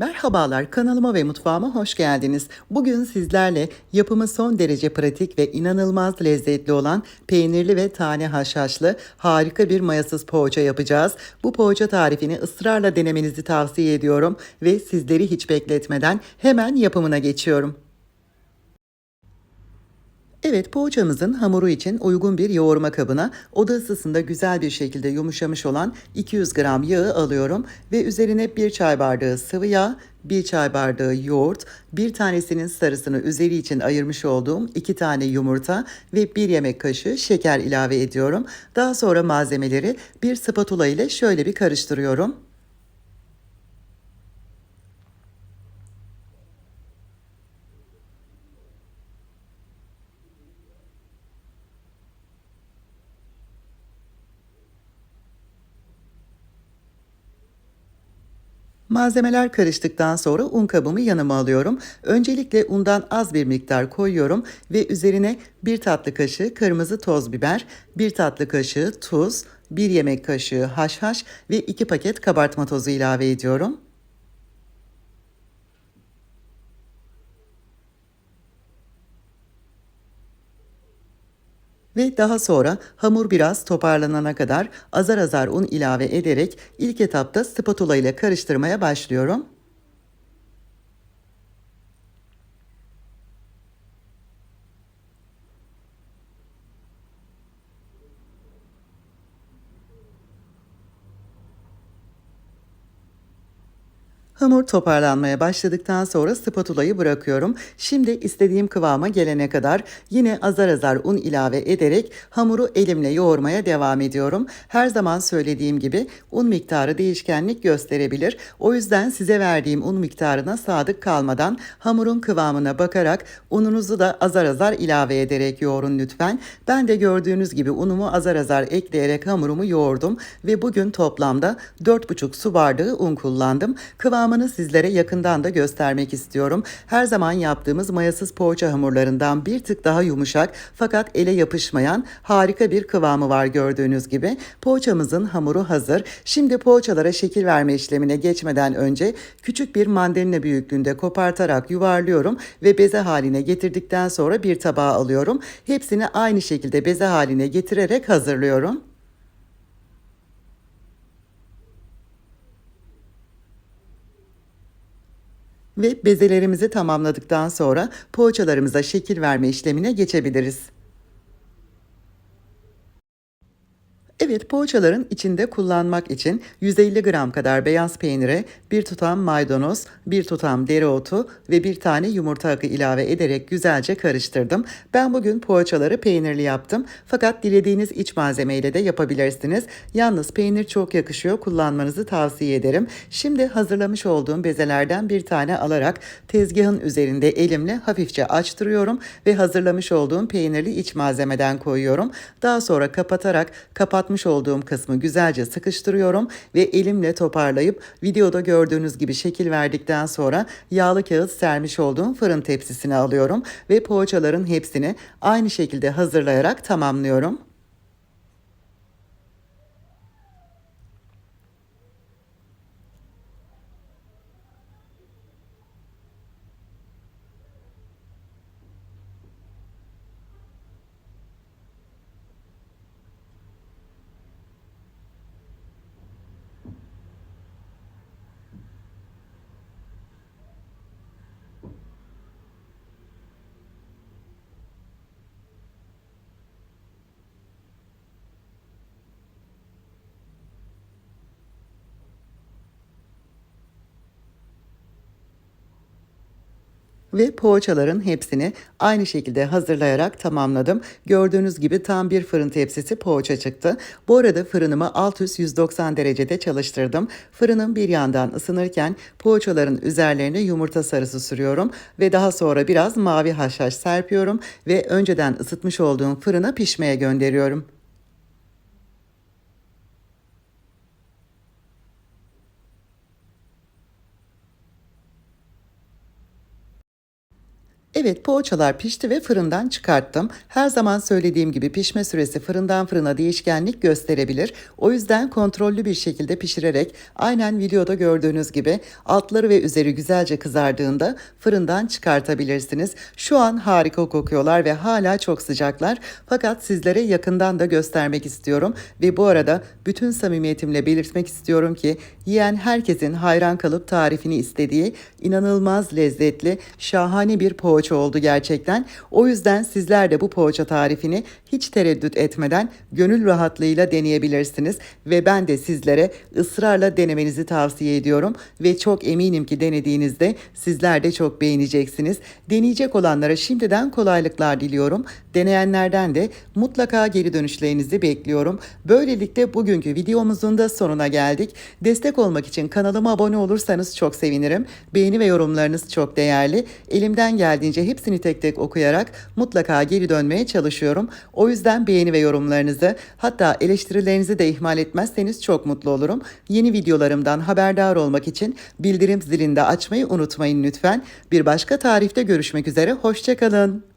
Merhabalar kanalıma ve mutfağıma hoş geldiniz. Bugün sizlerle yapımı son derece pratik ve inanılmaz lezzetli olan peynirli ve tane haşhaşlı harika bir mayasız poğaça yapacağız. Bu poğaça tarifini ısrarla denemenizi tavsiye ediyorum ve sizleri hiç bekletmeden hemen yapımına geçiyorum. Evet poğaçamızın hamuru için uygun bir yoğurma kabına oda ısısında güzel bir şekilde yumuşamış olan 200 gram yağı alıyorum ve üzerine bir çay bardağı sıvı yağ, bir çay bardağı yoğurt, bir tanesinin sarısını üzeri için ayırmış olduğum iki tane yumurta ve bir yemek kaşığı şeker ilave ediyorum. Daha sonra malzemeleri bir spatula ile şöyle bir karıştırıyorum. Malzemeler karıştıktan sonra un kabımı yanıma alıyorum. Öncelikle undan az bir miktar koyuyorum ve üzerine bir tatlı kaşığı kırmızı toz biber, bir tatlı kaşığı tuz, bir yemek kaşığı haşhaş ve iki paket kabartma tozu ilave ediyorum. Ve daha sonra hamur biraz toparlanana kadar azar azar un ilave ederek ilk etapta spatula ile karıştırmaya başlıyorum. Hamur toparlanmaya başladıktan sonra spatulayı bırakıyorum. Şimdi istediğim kıvama gelene kadar yine azar azar un ilave ederek hamuru elimle yoğurmaya devam ediyorum. Her zaman söylediğim gibi un miktarı değişkenlik gösterebilir. O yüzden size verdiğim un miktarına sadık kalmadan hamurun kıvamına bakarak ununuzu da azar azar ilave ederek yoğurun lütfen. Ben de gördüğünüz gibi unumu azar azar ekleyerek hamurumu yoğurdum ve bugün toplamda 4,5 su bardağı un kullandım. Kıvam kıvamını sizlere yakından da göstermek istiyorum. Her zaman yaptığımız mayasız poğaça hamurlarından bir tık daha yumuşak fakat ele yapışmayan harika bir kıvamı var gördüğünüz gibi. Poğaçamızın hamuru hazır. Şimdi poğaçalara şekil verme işlemine geçmeden önce küçük bir mandalina büyüklüğünde kopartarak yuvarlıyorum ve beze haline getirdikten sonra bir tabağa alıyorum. Hepsini aynı şekilde beze haline getirerek hazırlıyorum. Ve bezelerimizi tamamladıktan sonra poğaçalarımıza şekil verme işlemine geçebiliriz. Evet poğaçaların içinde kullanmak için 150 gram kadar beyaz peynire bir tutam maydanoz, bir tutam dereotu ve bir tane yumurta akı ilave ederek güzelce karıştırdım. Ben bugün poğaçaları peynirli yaptım fakat dilediğiniz iç malzemeyle de yapabilirsiniz. Yalnız peynir çok yakışıyor kullanmanızı tavsiye ederim. Şimdi hazırlamış olduğum bezelerden bir tane alarak tezgahın üzerinde elimle hafifçe açtırıyorum ve hazırlamış olduğum peynirli iç malzemeden koyuyorum. Daha sonra kapatarak kapat kapatmış olduğum kısmı güzelce sıkıştırıyorum ve elimle toparlayıp videoda gördüğünüz gibi şekil verdikten sonra yağlı kağıt sermiş olduğum fırın tepsisine alıyorum ve poğaçaların hepsini aynı şekilde hazırlayarak tamamlıyorum. Ve poğaçaların hepsini aynı şekilde hazırlayarak tamamladım. Gördüğünüz gibi tam bir fırın tepsisi poğaça çıktı. Bu arada fırınımı alt üst 190 derecede çalıştırdım. Fırınım bir yandan ısınırken poğaçaların üzerlerine yumurta sarısı sürüyorum ve daha sonra biraz mavi haşhaş serpiyorum ve önceden ısıtmış olduğum fırına pişmeye gönderiyorum. Evet poğaçalar pişti ve fırından çıkarttım. Her zaman söylediğim gibi pişme süresi fırından fırına değişkenlik gösterebilir. O yüzden kontrollü bir şekilde pişirerek aynen videoda gördüğünüz gibi altları ve üzeri güzelce kızardığında fırından çıkartabilirsiniz. Şu an harika kokuyorlar ve hala çok sıcaklar. Fakat sizlere yakından da göstermek istiyorum ve bu arada bütün samimiyetimle belirtmek istiyorum ki yiyen herkesin hayran kalıp tarifini istediği inanılmaz lezzetli, şahane bir poğaça oldu gerçekten. O yüzden sizler de bu poğaça tarifini hiç tereddüt etmeden gönül rahatlığıyla deneyebilirsiniz ve ben de sizlere ısrarla denemenizi tavsiye ediyorum ve çok eminim ki denediğinizde sizler de çok beğeneceksiniz. Deneyecek olanlara şimdiden kolaylıklar diliyorum. Deneyenlerden de mutlaka geri dönüşlerinizi bekliyorum. Böylelikle bugünkü videomuzun da sonuna geldik. Destek olmak için kanalıma abone olursanız çok sevinirim. Beğeni ve yorumlarınız çok değerli. Elimden geldiğince hepsini tek tek okuyarak mutlaka geri dönmeye çalışıyorum. O yüzden beğeni ve yorumlarınızı hatta eleştirilerinizi de ihmal etmezseniz çok mutlu olurum. Yeni videolarımdan haberdar olmak için bildirim zilini de açmayı unutmayın lütfen. Bir başka tarifte görüşmek üzere. Hoşçakalın.